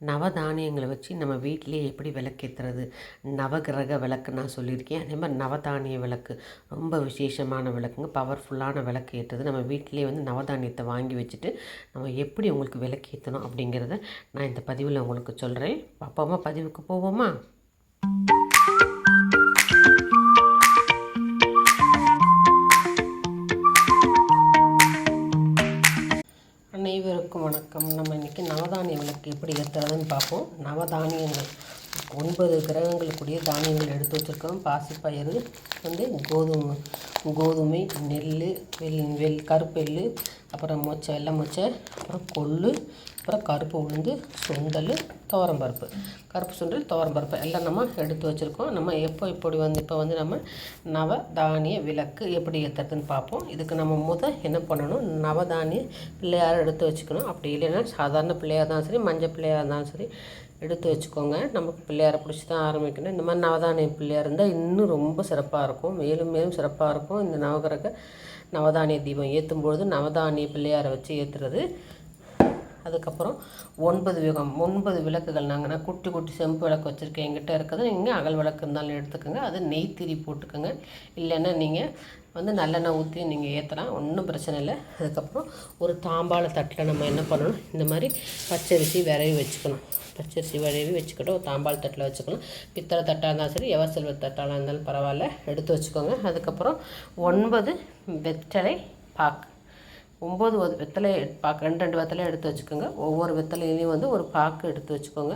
நவதானியங்களை வச்சு நம்ம வீட்டிலேயே எப்படி விளக்கேற்றுறது நவகிரக விளக்கு நான் சொல்லியிருக்கேன். அதே மாதிரி நவதானிய விளக்கு ரொம்ப விசேஷமான விளக்குங்க. பவர்ஃபுல்லான விளக்கு ஏற்றுறது நம்ம வீட்டிலேயே வந்து நவதானியத்தை வாங்கி வச்சுட்டு நம்ம எப்படி உங்களுக்கு விளக்கேற்றணும் அப்படிங்கிறத நான் இந்த பதிவில் உங்களுக்கு சொல்கிறேன் பார்ப்போமா பதிவுக்கு போவோமா? வணக்கம். நம்ம இன்றைக்கி நவதானிய விளக்கு எப்படி ஏற்றுறதுன்னு பார்ப்போம். நவதானியங்கள். ஒன்பது கிரகங்களுக்குரிய தானியங்கள் எடுத்து வச்சுருக்கோம் பாசிப்பயிறு வந்து கோதுமை கோதுமை நெல் வெள் வெள் கருப்பெல் அப்புறம் மொச்சை வெள்ளை மொச்சை அப்புறம் கொள்ளு அப்புறம் கருப்பு உளுந்து சுண்டல் துவரம்பருப்பு கருப்பு சுண்டல் துவரம்பருப்பு எல்லாம் நம்ம எடுத்து வச்சுருக்கோம். நம்ம எப்போ இப்படி வந்து இப்போ வந்து நம்ம நவ தானிய விளக்கு எப்படி ஏற்றுறதுன்னு பார்ப்போம். இதுக்கு நம்ம முத என்ன பண்ணணும்? நவதானிய பிள்ளையாரை எடுத்து வச்சுக்கணும். அப்படி இல்லைன்னா சாதாரண பிள்ளையாக இருந்தாலும் சரி மஞ்சள் பிள்ளையாக இருந்தாலும் சரி எடுத்து வச்சுக்கோங்க. நமக்கு பிள்ளையாரை பிடிச்சி தான் ஆரம்பிக்கணும். இந்த மாதிரி நவதானிய பிள்ளையார் இருந்தால் இன்னும் ரொம்ப சிறப்பாக இருக்கும். மேலும் மேலும் சிறப்பாக இருக்கும். இந்த நவகிரக நவதானிய தீபம் ஏற்றும் பொழுது நவதானிய பிள்ளையாரை வச்சு ஏற்றுறது அதுக்கப்புறம் ஒன்பது விகம் ஒன்பது விளக்குகள் நாங்கள் நான் குட்டி குட்டி செம்பு விளக்கு வச்சுருக்கேன். எங்கிட்ட இருக்கிறது நீங்கள் அகல் விளக்கு இருந்தாலும் எடுத்துக்கோங்க. அது நெய்த்திரி போட்டுக்கோங்க. இல்லைன்னா நீங்கள் வந்து நல்லெண்ணெய் ஊற்றி நீங்கள் ஏற்றலாம் ஒன்றும் பிரச்சனை இல்லை. அதுக்கப்புறம் ஒரு தாம்பாள தட்டில் நம்ம என்ன பண்ணணும்? இந்த மாதிரி பச்சரிசி விரைவி வச்சுக்கணும். பச்சரிசி விரைவி வச்சுக்கிட்டோம் ஒரு தாம்பாள தட்டில் வச்சுக்கணும். பித்தளை தட்டாக இருந்தாலும் சரி எவசெல்வ தட்டாக இருந்தாலும் பரவாயில்ல. எடுத்து வச்சுக்கோங்க. அதுக்கப்புறம் ஒன்பது வெற்றலை பாக்கு. ஒம்பது ஒரு வெத்தலை பாக்கு ரெண்டு ரெண்டு வெத்தலை எடுத்து வச்சுக்கோங்க. ஒவ்வொரு வெத்தலையிலையும் வந்து ஒரு பாக்கு எடுத்து வச்சுக்கோங்க.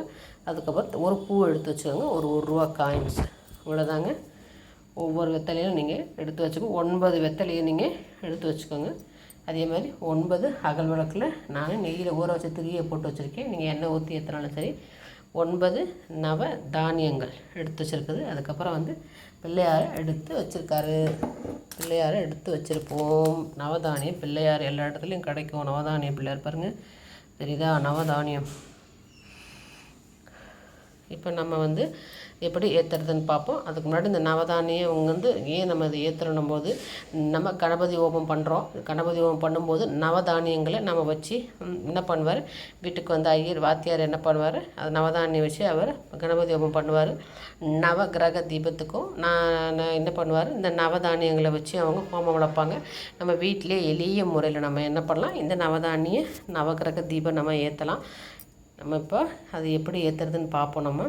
அதுக்கப்புறம் ஒரு பூ எடுத்து வச்சுக்கோங்க. ஒரு ஒரு ரூபா காயின்ஸ் இவ்வளோதாங்க. ஒவ்வொரு வெத்தலையும் நீங்கள் எடுத்து வச்சுக்கோங்க ஒன்பது வெத்தலையும் நீங்கள் எடுத்து வச்சுக்கோங்க. அதே மாதிரி ஒன்பது அகல் விளக்கில் நான் நெய்யில் ஊற வச்ச திரியை போட்டு வச்சுருக்கேன். நீங்கள் எண்ணெய் ஊற்றி ஏற்றினாலும் சரி. ஒன்பது நவ தானியங்கள் எடுத்து வச்சுருக்குது. அதுக்கப்புறம் வந்து பிள்ளையாரை எடுத்து வச்சுருக்காரு. பிள்ளையாரை எடுத்து வச்சுருப்போம். நவதானியம் பிள்ளையார் எல்லா இடத்துலையும் கிடைக்கும். நவதானியம் பிள்ளையார் பாருங்கள் தெரியுதா? நவதானியம். இப்போ நம்ம வந்து எப்படி ஏற்றுறதுன்னு பார்ப்போம். அதுக்கு முன்னாடி இந்த நவதானியம் வந்து ஏன் நம்ம இதை ஏற்றுறணும் போது நம்ம கணபதி ஹோமம் பண்ணுறோம் கணபதி ஹோமம் பண்ணும்போது நவதானியங்களை நம்ம வச்சு என்ன பண்ணுவார்? வீட்டுக்கு வந்து ஐயர் வாத்தியார் என்ன பண்ணுவார்? அது நவதானியம் வச்சு அவர் கணபதி ஹோமம் பண்ணுவார். நவ கிரக தீபத்துக்கும் நான் நான் என்ன பண்ணுவார்? இந்த நவதானியங்களை வச்சு அவங்க ஹோமம் வளர்ப்பாங்க. நம்ம வீட்டிலே எளிய முறையில் நம்ம என்ன பண்ணலாம்? இந்த நவதானிய நவகிரக தீபம் நம்ம ஏற்றலாம் நம்ம இப்போ அது எப்படி ஏற்றுறதுன்னு பார்ப்போம் நம்ம.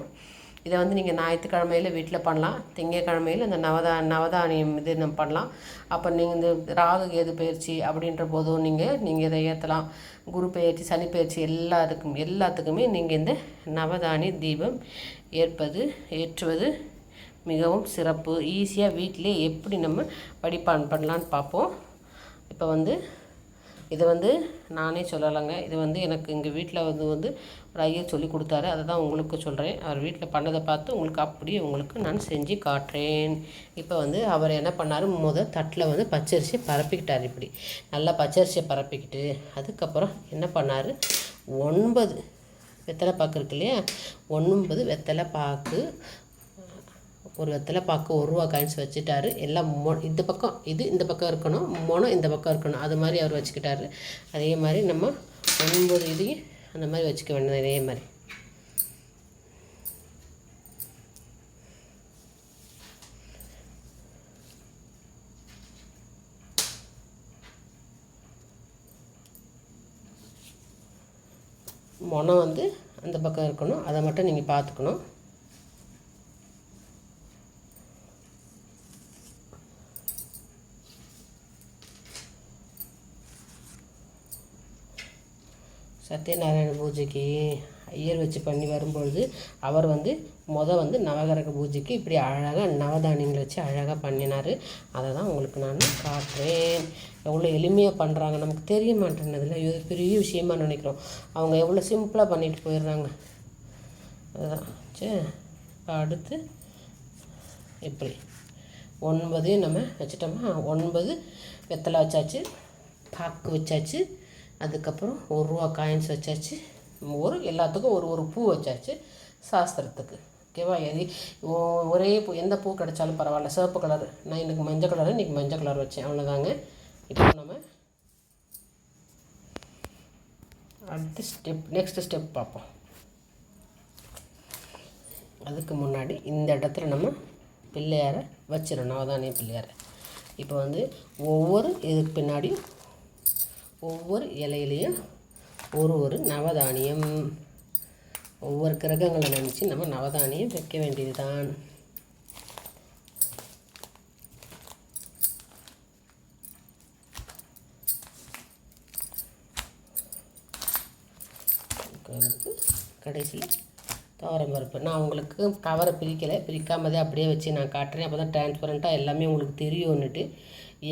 இதை வந்து நீங்கள் ஞாயிற்றுக்கிழமையில் வீட்டில் பண்ணலாம். திங்கக்கிழமையில் இந்த நவதா நவதானியம் இது நம்ம பண்ணலாம். அப்போ நீங்கள் இந்த ராகு கேது பயிற்சி அப்படின்ற போதும் நீங்கள் நீங்கள் இதை ஏற்றலாம் குரு பயிற்சி சனி பயிற்சி எல்லாத்துக்கும் எல்லாத்துக்குமே நீங்கள் இந்த நவதானிய தீபம் ஏற்பது ஏற்றுவது மிகவும் சிறப்பு. ஈஸியாக வீட்டிலே எப்படி நம்ம வடிப்பான் பண்ணலான்னு பார்ப்போம். இப்போ வந்து இது வந்து நானே சொல்லலைங்க. இது வந்து எனக்கு எங்கள் வீட்டில் வந்து வந்து ஒரு ஐயர் சொல்லி கொடுத்தாரு. அதை தான் உங்களுக்கு சொல்கிறேன் அவர் வீட்டில் பண்ணதை பார்த்து உங்களுக்கு அப்படியே உங்களுக்கு நான் செஞ்சு காட்டுறேன். இப்போ வந்து அவர் என்ன பண்ணார்? முத தட்டில் வந்து பச்சரிசியை பரப்பிக்கிட்டார் இப்படி. நல்லா பச்சரிசியை பரப்பிக்கிட்டு அதுக்கப்புறம் என்ன பண்ணார்? ஒன்பது வெத்தலை பாக்கு இருக்கு இல்லையா? ஒன்பது வெத்தலை பாக்கு ஒரு விதத்தில் பார்க்க ஒரு ரூபா காயின்ஸ் வச்சுட்டாரு. எல்லாம் மொ இந்த பக்கம் இது இந்த பக்கம் இருக்கணும் மொனம் இந்த பக்கம் இருக்கணும். அது மாதிரி அவர் வச்சுக்கிட்டாரு. அதே மாதிரி நம்ம ஒன்பது இதையும் அந்த மாதிரி வச்சுக்க வேண்டியது இதே மாதிரி. மொனம் வந்து அந்த பக்கம் இருக்கணும். அதை மட்டும் நீங்கள் பார்த்துக்கணும் சத்யநாராயண பூஜைக்கு ஐயர் வச்சு பண்ணி வரும்பொழுது அவர் வந்து மொதல் வந்து நவகிரக பூஜைக்கு இப்படி அழகாக நவதானியங்களை வச்சு அழகாக பண்ணினார். அதை தான் உங்களுக்கு நான் காட்டுறேன். எவ்வளோ எளிமையாக பண்ணுறாங்க நமக்கு தெரிய மாட்டேன்னதில்ல இது பெரிய விஷயமா நினைக்கிறோம். அவங்க எவ்வளோ சிம்பிளாக பண்ணிட்டு போயிடுறாங்க. அதுதான். சரி இப்போ அடுத்து இப்படி. ஒன்பதையும் நம்ம வச்சிட்டோமா? ஒன்பது வெத்தலை வச்சாச்சு பாக்கு வச்சாச்சு அதுக்கப்புறம் ஒரு ரூபா காயின்ஸ் வச்சாச்சு. ஒரு எல்லாத்துக்கும் ஒரு ஒரு பூ வச்சாச்சு சாஸ்திரத்துக்கு. ஓகேவா? எது ஒ- ஒரே பூ எந்த பூ கிடைச்சாலும் பரவாயில்ல. சிவப்பு கலர் நான் எனக்கு மஞ்சள் கலர் இன்றைக்கி மஞ்சள் கலர் வச்சேன். அவ்வளோதாங்க இப்போ நம்ம அடுத்த ஸ்டெப் நெக்ஸ்ட் ஸ்டெப் பார்ப்போம். அதுக்கு முன்னாடி இந்த இடத்துல நம்ம பிள்ளையாரை வச்சிடணும். அவதானே பிள்ளையாரை. இப்போ வந்து ஒவ்வொரு இதுக்கு பின்னாடியும் ஒவ்வொரு இலையிலையும் ஒரு ஒரு நவதானியம். ஒவ்வொரு கிரகங்களை நினச்சி நம்ம நவதானியம் வைக்க வேண்டியது தான் கடைசியில் துவரம் பருப்பு. நான் உங்களுக்கு கவரை பிரிக்கலை. பிரிக்காமதே அப்படியே வச்சு நான் காட்டுறேன். அப்போ தான் டிரான்ஸ்பரண்ட்டாக எல்லாமே உங்களுக்கு தெரியும்னுட்டு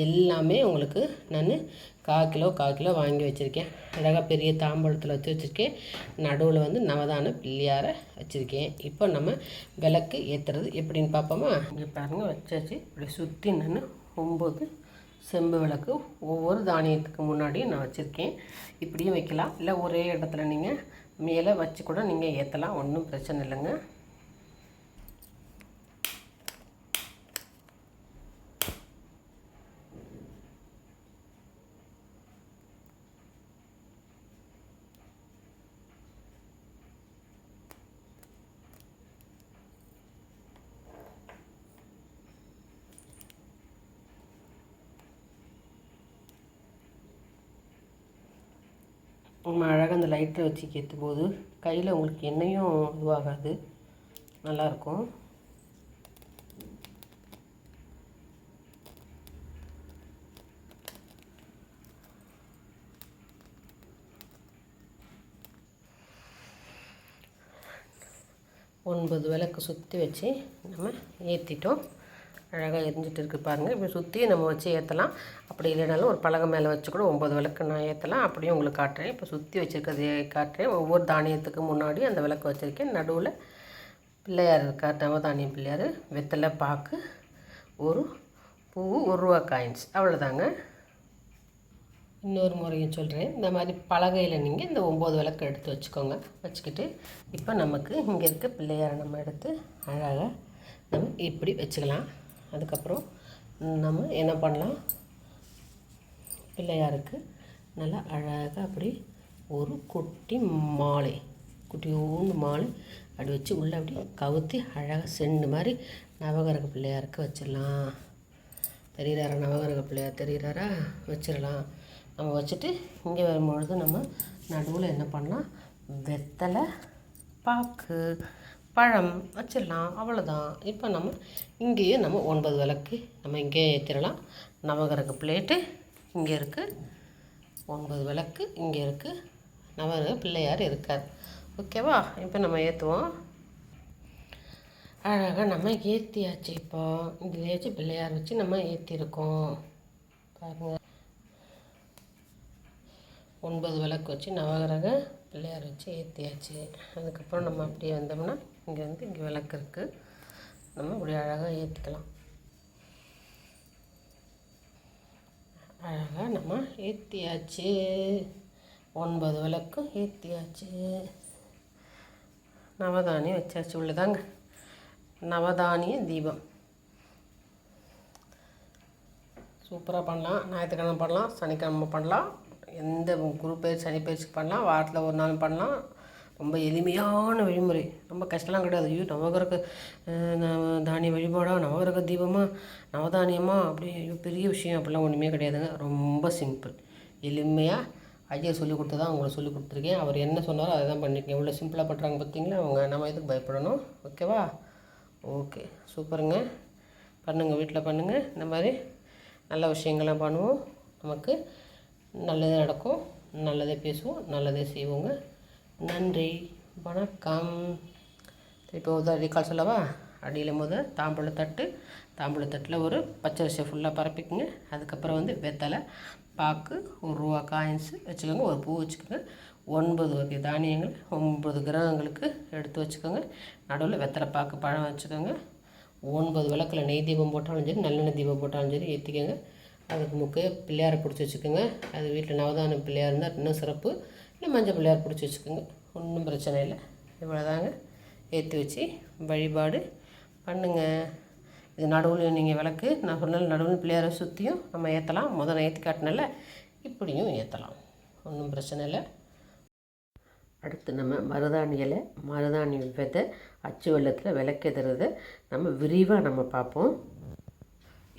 எல்லாமே உங்களுக்கு நான் கால் கிலோ கால் கிலோ வாங்கி வச்சுருக்கேன். அழகாக பெரிய தாம்பழத்தில் வச்சு வச்சுருக்கேன். நடுவில் வந்து நவதான பிள்ளையாரை வச்சுருக்கேன். இப்போ நம்ம விளக்கு ஏற்றுறது எப்படின்னு பார்ப்போமா? இங்கே பாருங்கள் வச்சாச்சு. இப்படி சுற்றி நான் ஒம்பது செம்பு விளக்கு. ஒவ்வொரு தானியத்துக்கு முன்னாடியும் நான் வச்சுருக்கேன். இப்படியும் வைக்கலாம். இல்லை ஒரே இடத்துல நீங்கள் மேலே வச்சு கூட நீங்கள் ஏற்றலாம் ஒன்றும் பிரச்சனை இல்லைங்க. அழகாக அந்த லைட்டை வச்சு கேற்றும் போது கையில் உங்களுக்கு எண்ணெயும் இதுவாகாது. நல்லாயிருக்கும். ஒன்பது விளக்கு சுற்றி வச்சு நம்ம ஏற்றிட்டோம் அழகாக எரிஞ்சிட்டு இருக்குது பாருங்கள் இப்படி சுற்றி நம்ம வச்சு ஏற்றலாம் அப்படி இல்லைனாலும் ஒரு பலகை மேலே வச்சு கூட ஒம்பது விளக்கு நான் ஏற்றலாம் அப்படியும் உங்களுக்கு காட்டுறேன். இப்போ சுற்றி வச்சுருக்கிறது காட்டுறேன். ஒவ்வொரு தானியத்துக்கு முன்னாடி அந்த விளக்கு வச்சுருக்கேன். நடுவில் பிள்ளையார் இருக்கார். நவதானியம் பிள்ளையார். வெத்தலை பாக்கு ஒரு பூ ஒரு ரூபா காயின்ஸ் அவ்வளோதாங்க இன்னொரு முறையும் சொல்கிறேன் இந்த மாதிரி பலகையில் நீங்கள் இந்த ஒம்பது விளக்கு எடுத்து வச்சுக்கோங்க. வச்சுக்கிட்டு இப்போ நமக்கு இங்கே இருக்க பிள்ளையாரை நம்ம எடுத்து அழகாக நம்ம இப்படி வச்சுக்கலாம். அதுக்கப்புறம் நம்ம என்ன பண்ணலாம்? பிள்ளையாருக்கு நல்லா அழகாக அப்படி ஒரு குட்டி மாலை குட்டியோண்டு மாலை அப்படி வச்சு உள்ளே அப்படி கவுத்தி அழகாக செண்டு மாதிரி நவகரக பிள்ளையாருக்கு வச்சிடலாம். தெரிகிறாரா நவகரக பிள்ளையார்? தெரிகிறாரா வச்சிடலாம். நம்ம வச்சுட்டு இங்கே வரும்பொழுது நம்ம நடுவில் என்ன பண்ணலாம்? வெத்தலை பாக்கு. பழம் வச்சிடலாம் அவ்வளோதான் இப்போ நம்ம இங்கேயே நம்ம ஒன்பது விளக்கு நம்ம இங்கேயே ஏற்றிடலாம் நவகிரக பிளேட்டு இங்கே இருக்குது ஒன்பது விளக்கு இங்கே இருக்குது நவகிரக பிள்ளையார் இருக்கார். ஓகேவா இப்போ நம்ம ஏற்றுவோம் அழகாக நம்ம ஏற்றியாச்சு இப்போ. இதுலேயாச்சும் பிள்ளையார் வச்சு நம்ம ஏற்றிருக்கோம் பாருங்கள் ஒன்பது விளக்கு வச்சு நவகிரக பிள்ளையார் வச்சு ஏற்றியாச்சு அதுக்கப்புறம் நம்ம அப்படியே வந்தோம்னா இங்கே வந்து இங்கே விளக்கு இருக்குது நம்ம இப்படி அழகாக ஏற்றிக்கலாம் அழகாக நம்ம ஏற்றியாச்சு ஒன்பது விளக்கும் ஏற்றியாச்சு நவதானியம் வச்சாச்சு உள்ளதாங்க. நவதானிய தீபம். சூப்பராக பண்ணலாம். ஞாயிற்றுக்கிழமை பண்ணலாம் சனிக்கிழமை பண்ணலாம். எந்த குரு பயிற்சி சனி பயிற்சிக்கு பண்ணலாம் வாரத்தில் ஒரு நாள் பண்ணலாம். ரொம்ப எளிமையான வழிமுறை. ரொம்ப கஷ்டம்லாம் கிடையாது. ஐயோ நவகிரக தானிய வழிபாடா? நவகிரக தீபமாக நவதானியமாக அப்படி ஐயோ பெரிய விஷயம். அப்படிலாம் ஒன்றுமே கிடையாதுங்க. ரொம்ப சிம்பிள். எளிமையாக ஐயோ சொல்லிக் கொடுத்து தான் அவங்கள சொல்லி கொடுத்துருக்கேன். அவர் என்ன சொன்னாரோ அதை தான் பண்ணியிருக்கேன் இவ்வளோ சிம்பிளாக பண்ணுறாங்க பார்த்தீங்களா அவங்க நம்ம எதுக்கு பயப்படணும்? ஓகேவா ஓகே சூப்பருங்க. பண்ணுங்கள் வீட்டில் பண்ணுங்கள் இந்த மாதிரி நல்ல விஷயங்கள்லாம் பண்ணுவோம். நமக்கு நல்லதே நடக்கும். நல்லதே பேசுவோம். நல்லதே செய்வோங்க. நன்றி வணக்கம். இப்போ உதவி கால் சொல்லவா? அடியில் முத தாம்பூலத்தட்டு தாம்பூலத்தட்டில் ஒரு பச்சரிசியை ஃபுல்லாக பரப்பிக்குங்க. அதுக்கப்புறம் வந்து வெத்தலை பாக்கு ஒரு ரூபா காயின்ஸு வச்சுக்கோங்க. ஒரு பூ வச்சுக்கோங்க. ஒன்பது வகை தானியங்கள் ஒன்பது கிரகங்களுக்கு எடுத்து வச்சுக்கோங்க. நடுவில் வெத்தலை பாக்கு பழம் வச்சுக்கோங்க. ஒன்பது விளக்கில் நெய் தீபம் போட்டாலும் சரி நல்லெண்ணெய் தீபம் போட்டாலும் சரி ஏற்றிக்கோங்க அதுக்கு முக்கிய பிள்ளையாரை பிடிச்சி வச்சுக்கோங்க. அது வீட்டில் நவதான பிள்ளையார் இருந்தால் இன்னும் சிறப்பு. இல்லை மஞ்சள் பிள்ளையார் பிடிச்சி வச்சுக்கோங்க. ஒன்றும் பிரச்சனை இல்லை. இவ்வளோதாங்க ஏற்றி வச்சு வழிபாடு பண்ணுங்கள் இது நடுவில் நீங்கள் விளக்கு நான் சொன்னால் நடுவில் பிள்ளையாரை சுற்றியும் நம்ம ஏற்றலாம் முதல் ஏற்றி காட்டினால இப்படியும் ஏற்றலாம் ஒன்றும் பிரச்சனை இல்லை. அடுத்து நம்ம மருதாணி இலை மருதாணி விதை அச்சு வெள்ளத்தில் விளக்கெதுறத நம்ம விரிவாக நம்ம பார்ப்போம்.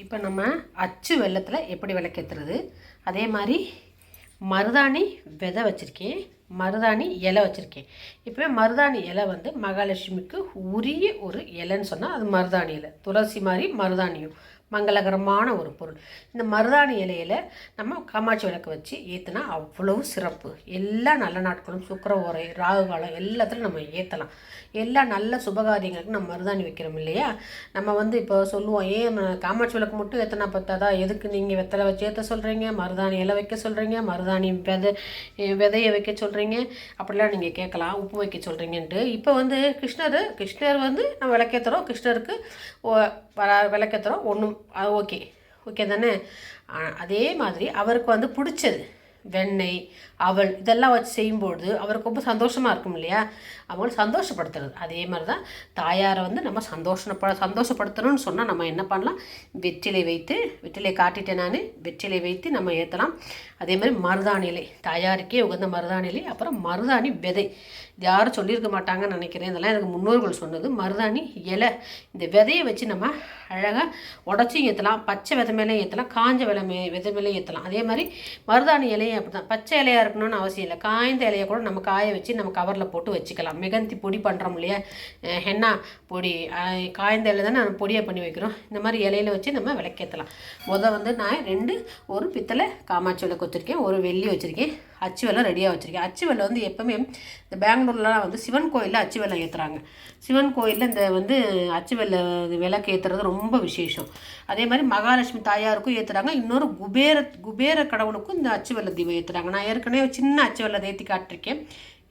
இப்போ நம்ம அச்சு வெள்ளத்தில் எப்படி விளக்கேற்றுறது அதே மாதிரி மருதாணி விதை வச்சுருக்கேன். மருதாணி இலை வச்சுருக்கேன். இப்போ மருதாணி இலை வந்து மகாலட்சுமிக்கு உரிய ஒரு இலைன்னு சொன்னால் அது மருதாணி இலை. துளசி மாதிரி மருதாணியும். மங்களகரமான ஒரு பொருள். இந்த மருதாணி இலையில் நம்ம காமாட்சி விளக்கு வச்சு ஏற்றுனா அவ்வளவு சிறப்பு. எல்லா நல்ல நாட்களும் சுக்கர உரை ராகு காலம் எல்லாத்துலையும் நம்ம ஏற்றலாம் எல்லா நல்ல சுபகாரியங்களுக்கும் நம்ம மருதாணி வைக்கிறோம் இல்லையா? நம்ம வந்து இப்போ சொல்லுவோம் ஏன் காமாட்சி விளக்கு மட்டும் ஏற்றினா பத்தாதா? எதுக்கு நீங்கள் வெத்தலை வச்சு ஏற்ற சொல்கிறீங்க மருதாணி இலை வைக்க சொல்கிறீங்க மருதாணி விதை விதையை வைக்க சொல்கிறீங்க அப்படிலாம் நீங்கள் கேட்கலாம் உப்பு வைக்க சொல்கிறீங்கன்ட்டு இப்போ வந்து கிருஷ்ணர் கிருஷ்ணர் வந்து நம்ம விளக்கேற்றுறோம் கிருஷ்ணருக்கு ஓ- வர விளக்கத்துறோம் ஒன்றும் அது ஓகே. ஓகே தானே? அதே மாதிரி அவருக்கு வந்து பிடிச்சது. வெண்ணெய் அவள் இதெல்லாம் வச்சு செய்யும்போது அவருக்கு ரொம்ப சந்தோஷமாக இருக்கும் இல்லையா? அவங்கள சந்தோஷப்படுத்துறது. அதே மாதிரி தான் தாயாரை வந்து நம்ம சந்தோஷப்பட சந்தோஷப்படுத்தணும்னு சொன்னால் நம்ம என்ன பண்ணலாம்? வெற்றிலை வைத்து வெற்றிலை காட்டிட்டேன் நான் வெற்றிலை வைத்து நம்ம ஏற்றலாம் அதே மாதிரி மருதாணிலை. தாயாருக்கே உகந்த மருதாணி இலை அப்புறம் மருதாணி விதை. யாரும் சொல்லியிருக்க மாட்டாங்கன்னு நினைக்கிறேன். இதெல்லாம் எனக்கு முன்னோர்கள் சொன்னது. மருதாணி இலை இந்த விதையை வச்சு நம்ம அழகாக உடச்சியும் ஏற்றலாம் பச்சை விதை மேலே ஏற்றலாம் காஞ்ச விலை மே விதை மேலே ஏற்றலாம் அதே மாதிரி மருதாணி இலையும் அப்படி தான் பச்சை இலையாக இருக்கணும்னு அவசியம் இல்லை. காய்ந்த இலையை கூட நம்ம காய வச்சு நம்ம கவரில் போட்டு வச்சுக்கலாம். மிகந்தி பொடி பண்ணுறோம் இல்லையா? ஹென்னா பொடி. காய்ந்த இலை தானே நம்ம பொடியை பண்ணி வைக்கிறோம். இந்த மாதிரி இலையில வச்சு நம்ம விளக்கேற்றலாம் முத வந்து நான் ரெண்டு ஒரு பித்தளை காமாட்சி விளக்கு வச்சுருக்கேன் ஒரு வெள்ளி வச்சுருக்கேன். அச்சு வெள்ளம் ரெடியாக வச்சுருக்கேன். அச்சு வெள்ளம் வந்து எப்போவுமே இந்த பெங்களூர்லாம் வந்து சிவன் கோயிலில் அச்சு வெள்ளம் ஏற்றுறாங்க சிவன் கோயிலில் இந்த வந்து அச்சு வெள்ள விளக்கு ஏற்றுறது ரொம்ப விசேஷம். அதே மாதிரி மகாலட்சுமி தாயாருக்கும் ஏற்றுறாங்க இன்னொரு குபேர குபேர கடவுளுக்கும் இந்த அச்சு வெள்ள தீபம் ஏற்றுறாங்க நான் ஏற்கனவே சின்ன அச்சு வெள்ளத்தை ஏற்றி காட்டிருக்கேன்.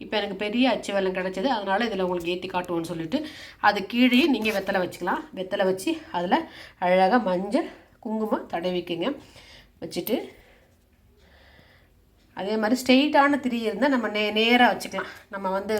இப்போ எனக்கு பெரிய அச்சு வெள்ளம் கிடச்சிது. அதனால் இதில் உங்களுக்கு ஏற்றி காட்டுவோன்னு சொல்லிட்டு அது கீழே நீங்கள் வெத்தலை வச்சுக்கலாம். வெத்தலை வச்சு அதில் அழகாக மஞ்சள் குங்குமம் தடவிக்குங்க. வச்சுட்டு அதே மாதிரி ஸ்ட்ரெயிட்டான திரி இருந்தால் நம்ம நே நேராக வச்சுக்கலாம். நம்ம வந்து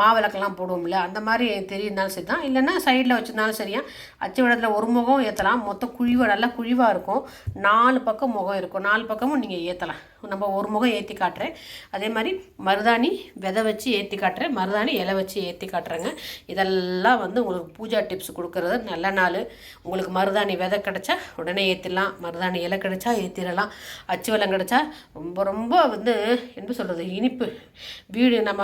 மாவிளக்கெல்லாம் போடுவோம்ல அந்த மாதிரி திரி இருந்தாலும் சரி தான் இல்லைன்னா சைடில் வச்சுருந்தாலும் சரியா. அச்சு விடத்தில் ஒரு முகம் ஏற்றலாம் மொத்தம் குழிவாக நல்லா குழிவாக இருக்கும். நாலு பக்கம் முகம் இருக்கும். நாலு பக்கமும் நீங்கள் ஏற்றலாம் நம்ம ஒரு முகம் ஏற்றி காட்டுறேன். அதே மாதிரி மருதாணி விதை வச்சு ஏற்றி காட்டுறேன். மருதாணி இலை வச்சு ஏற்றி காட்டுறேங்க. இதெல்லாம் வந்து உங்களுக்கு பூஜா டிப்ஸ் கொடுக்குறது. நல்ல நாள். உங்களுக்கு மருதாணி விதை கிடச்சா உடனே ஏற்றிடலாம் மருதாணி இலை கிடச்சா ஏற்றிடலாம் அச்சு வளம் கிடச்சா ரொம்ப ரொம்ப வந்து என்ன சொல்கிறது இனிப்பு. வீடு நம்ம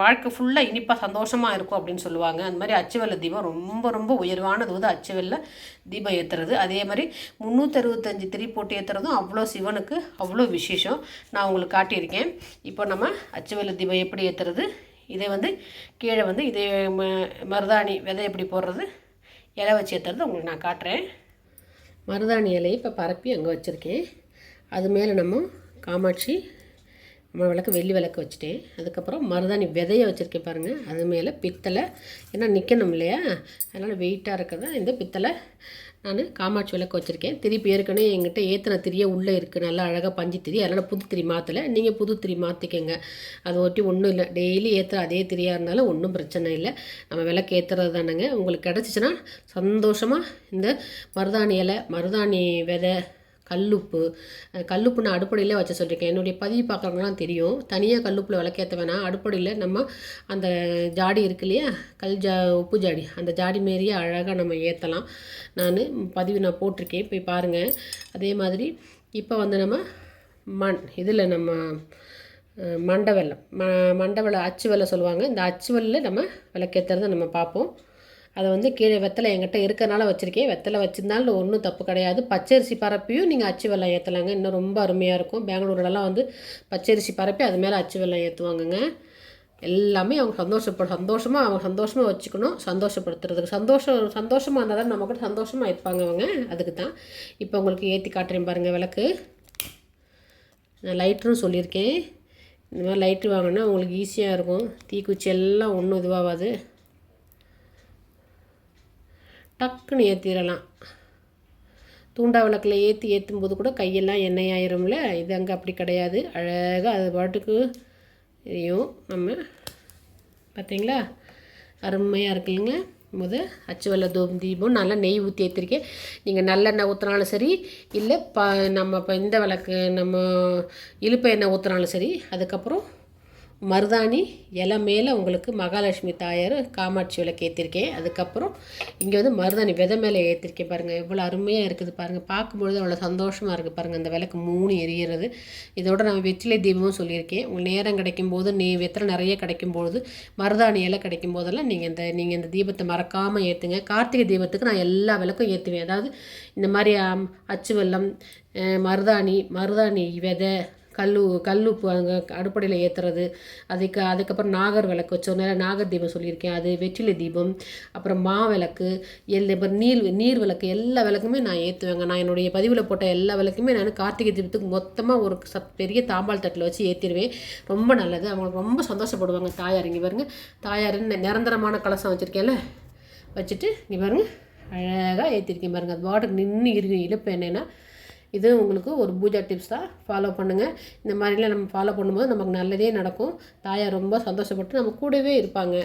வாழ்க்கை ஃபுல்லாக இனிப்பாக சந்தோஷமாக இருக்கும் அப்படின்னு சொல்லுவாங்க. அந்த மாதிரி அச்சுவல்ல தீபம் ரொம்ப ரொம்ப உயர்வானது வந்து அச்சுவல்ல தீபம் ஏற்றுறது அதே மாதிரி முந்நூற்றறுபத்தஞ்சு திரி போட்டு ஏற்றுறதும் அவ்வளோ சிவனுக்கு அவ்வளோ விசேஷம். நான் உங்களுக்கு காட்டியிருக்கேன். இப்போ நம்ம அச்சுவல்ல தீபம் எப்படி ஏற்றுறது இதை வந்து கீழே வந்து இதே ம மருதாணி விதை எப்படி போடுறது? இலை வச்சு ஏற்றுறது உங்களுக்கு நான் காட்டுறேன். மருதாணி இலையை இப்போ பரப்பி அங்கே வச்சுருக்கேன். அது மேலே நம்ம காமாட்சி விளக்கு வெள்ளி விளக்கு வச்சுட்டேன். அதுக்கப்புறம் மருதாணி விதையை வச்சுருக்கேன் பாருங்கள் அது மேலே பித்தளை. ஏன்னா நிற்கணும் இல்லையா? அதனால் வெயிட்டாக இருக்கிறத இந்த பித்தளை நான் காமாட்சி விளக்கு வச்சுருக்கேன். திருப்பி ஏற்கனவே எங்கிட்ட ஏற்றின திரியே உள்ளே இருக்குது நல்லா அழகாக பஞ்சு திரி. அதனால் புது திரி மாற்றலை நீங்கள் புது திரி மாற்றிக்கங்க அதை ஒட்டி ஒன்றும் இல்லை. டெய்லி ஏற்றுற அதே திரியாக இருந்தாலும் ஒன்றும் பிரச்சனை இல்லை. நம்ம விளக்கு ஏற்றுறது தானேங்க. உங்களுக்கு கிடச்சிச்சின்னா சந்தோஷமாக இந்த மருதாணி இலை மருதாணி விதை கல்லுப்பு. கல்லுப்பு நான் அடுப்படியில் வச்ச சொல்லியிருக்கேன். என்னுடைய பதிவு பார்க்குறவங்களாம் தெரியும். தனியாக கல்லுப்பில் விளக்கேற்ற வேணாம். அடுப்படியில் நம்ம அந்த ஜாடி இருக்கு இல்லையா? கல் ஜா உப்பு ஜாடி. அந்த ஜாடி மாரியே அழகாக நம்ம ஏற்றலாம் நான் பதிவு நான் போட்டிருக்கேன். போய் பாருங்கள் அதே மாதிரி இப்போ வந்து நம்ம மண் இதில் நம்ம மண்டை வெல்லம். ம மண்டை வெல்லம் அச்சு வெள்ளை சொல்லுவாங்க. இந்த அச்சு வெள்ளில் நம்ம விளக்கேற்றுறதை நம்ம பார்ப்போம். அதை வந்து கீழே வெத்தலை என்கிட்ட இருக்கிறனால வச்சுருக்கேன். வெத்தலை வச்சிருந்தாலும் ஒன்றும் தப்பு கிடையாது. பச்சரிசி பரப்பியும் நீங்கள் அச்சு வெள்ளம் ஏற்றலாங்க இன்னும் ரொம்ப அருமையாக இருக்கும். பெங்களூர்லலாம் வந்து பச்சரிசி பரப்பி அது மேலே அச்சு வெல்லம் ஏற்றுவாங்கங்க எல்லாமே அவங்க சந்தோஷப்பட சந்தோஷமாக அவங்க சந்தோஷமாக வச்சுக்கணும். சந்தோஷப்படுத்துறதுக்கு. சந்தோஷம் சந்தோஷமாக இருந்தால் தான் நம்ம கூட சந்தோஷமாக இருப்பாங்க அவங்க. அதுக்கு தான். இப்போ உங்களுக்கு ஏற்றி காட்டுறேன் பாருங்கள் விளக்கு. நான் லைட்ரும் சொல்லியிருக்கேன். இந்த மாதிரி லைட்ரு வாங்கினா உங்களுக்கு ஈஸியாக இருக்கும். தீக்குச்சி எல்லாம் ஒன்றும் இதுவாகாது. டக்குன்னு ஏற்றிடலாம் தூண்டா விளக்கில் ஏற்றி ஏற்றும் போது கூட கையெல்லாம் எண்ணெய் ஆயிரும்ல இது அங்கே அப்படி கிடையாது. அழகாக அது பாட்டுக்கு எரியும். நம்ம பார்த்தீங்களா அருமையாக இருக்குல்லைங்க. முத அச்சுவல்ல தோம் தீபம் நல்லா நெய் ஊற்றி ஏற்றிருக்கேன் நீங்கள் நல்லெண்ணெய் ஊற்றினாலும் சரி இல்லை ப நம்ம இப்போ இந்த விளக்கு நம்ம இழுப்ப எண்ணெய் ஊற்றினாலும் சரி அதுக்கப்புறம் மருதாணி இலை மேலே உங்களுக்கு மகாலட்சுமி தாயார் காமாட்சி விளக்கு ஏற்றிருக்கேன் அதுக்கப்புறம் இங்கே வந்து மருதாணி விதை மேலே ஏற்றிருக்கேன் பாருங்கள் எவ்வளோ அருமையாக இருக்குது பாருங்கள் பார்க்கும்பொழுது அவ்வளோ சந்தோஷமாக இருக்குது பாருங்கள் அந்த விளக்கு மூணு எரியிறது. இதோட நான் வெற்றிலை தீபமும் சொல்லியிருக்கேன். உங்களுக்கு நேரம் கிடைக்கும் போது நீ வெத்தலை நிறைய கிடைக்கும் போது மருதாணி இலை கிடைக்கும் போதெல்லாம் நீங்கள் இந்த நீங்கள் இந்த தீபத்தை மறக்காமல் ஏற்றுங்க கார்த்திகை தீபத்துக்கு நான் எல்லா விளக்கும் ஏற்றுவேன் அதாவது இந்த மாதிரி அச்சு வெல்லம் மருதாணி மருதாணி விதை கல்லு கல்லுப்பு அங்கே அடுப்படையில் ஏற்றுறது அதுக்கு அதுக்கப்புறம் நாகர் விளக்கு வச்சோம் நேரம் நாகர் தீபம் சொல்லியிருக்கேன். அது வெற்றிலை தீபம். அப்புறம் மா விளக்கு எல் அப்புறம் நீர் நீர் விளக்கு எல்லா விளக்குமே நான் ஏற்றுவேங்க நான் என்னுடைய பதிவில் போட்ட எல்லா விளக்குமே நான் கார்த்திகை தீபத்துக்கு மொத்தமாக ஒரு சத் பெரிய தாம்பால் தட்டில் வச்சு ஏற்றிடுவேன் ரொம்ப நல்லது. அவங்க ரொம்ப சந்தோஷப்படுவாங்க தாயார். இங்கே பாருங்க. தாயார் நிரந்தரமான கலசம் வச்சுருக்கேன்ல. வச்சுட்டு இங்கே பாருங்க. அழகாக ஏற்றிருக்கேன் பாருங்கள் அது பாட்டுக்கு நின்று இருக்கு இழுப்பு என்னென்னா இது உங்களுக்கு ஒரு பூஜா டிப்ஸ் தான். ஃபாலோ பண்ணுங்கள் இந்த மாதிரிலாம் நம்ம ஃபாலோ பண்ணும்போது நமக்கு நல்லதே நடக்கும். தாயார் ரொம்ப சந்தோஷப்பட்டு நம்ம கூடவே இருப்பாங்க.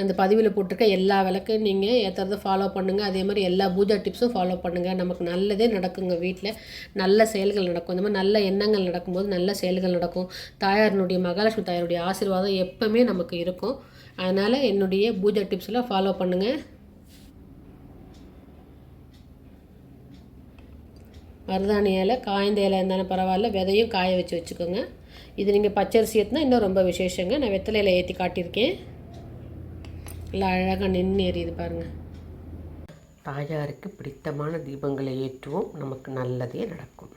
அந்த பதிவில் போட்டிருக்க எல்லா விளக்கையும் நீங்கள் ஏற்றுறதை ஃபாலோ பண்ணுங்கள் அதே மாதிரி எல்லா பூஜா டிப்ஸும் ஃபாலோ பண்ணுங்கள் நமக்கு நல்லதே நடக்குங்க வீட்டில் நல்ல செயல்கள் நடக்கும். இந்த மாதிரி நல்ல எண்ணங்கள் நடக்கும்போது நல்ல செயல்கள் நடக்கும். தாயாரினுடைய மகாலட்சுமி தாயாருடைய ஆசீர்வாதம் எப்போவுமே நமக்கு இருக்கும். அதனால் என்னுடைய பூஜா டிப்ஸ்லாம் ஃபாலோ பண்ணுங்கள் மருதாணி இலை காய்ந்த இலை இருந்தாலும் பரவாயில்ல விதையும் காய வச்சு வச்சுக்கோங்க. இது நீங்கள் பச்சரிசி ஏற்றினா இன்னும் ரொம்ப விசேஷங்க. நான் வெத்தலை இலை ஏற்றி காட்டியிருக்கேன். நல்லா அழகாக நின்று எரியுது பாருங்கள் தாயாருக்கு பிடித்தமான தீபங்களை ஏற்றுவோம். நமக்கு நல்லதே நடக்கும்.